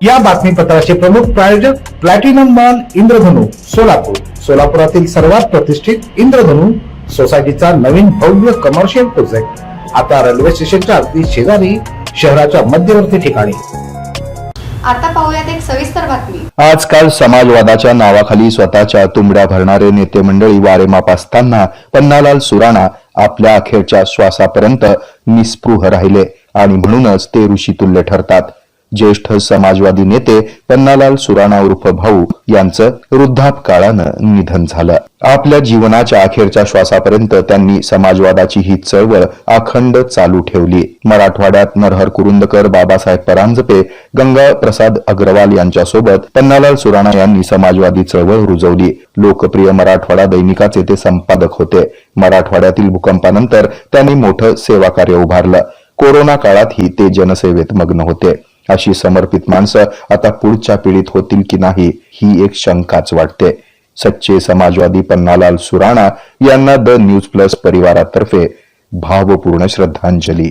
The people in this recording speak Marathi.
या बातमीपत्राचे प्रमुख प्रायोजक प्लॅटिनम मॉल इंद्रधनु सोलापूर. सोलापुरातील सर्वात प्रतिष्ठित इंद्रधनु सोसायटीचा नवीन भव्य कमर्शियल प्रोजेक्ट आता रेल्वे स्टेशनच्या अगदी शेजारी शहराच्या मध्यवर्ती ठिकाणी. आता पाहूयात एक सविस्तर बातमी. आजकाल समाजवादाच्या नावाखाली स्वतःच्या तुंबड्या भरणारे नेते मंडळी वारेमाप असताना पन्नालाल सुराणा आपल्या अखेरच्या श्वासापर्यंत निस्पृह राहिले आणि म्हणूनच ते ऋषितुल्य ठरतात. ज्येष्ठ समाजवादी नेते पन्नालाल सुराणा उर्फ भाऊ यांचं वृद्धापकाळानं निधन झालं. आपल्या जीवनाच्या अखेरच्या श्वासापर्यंत त्यांनी समाजवादाची ही चळवळ अखंड चालू ठेवली. मराठवाड्यात नरहर कुरुंदकर बाबासाहेब परांजपे गंगा प्रसाद अग्रवाल यांच्यासोबत पन्नालाल सुराणा यांनी समाजवादी चळवळ रुजवली. लोकप्रिय मराठवाडा दैनिकाचे ते संपादक होते. मराठवाड्यातील भूकंपानंतर त्यांनी मोठं सेवा कार्य उभारलं. कोरोना काळातही ते जनसेवेत मग्न होते. अशी समर्पित माणसं आता पुढच्या पिढीत होतील की नाही ही एक शंकाच वाटते. सच्चे समाजवादी पन्नालाल सुराणा यांना द न्यूज प्लस परिवारातर्फे भावपूर्ण श्रद्धांजली.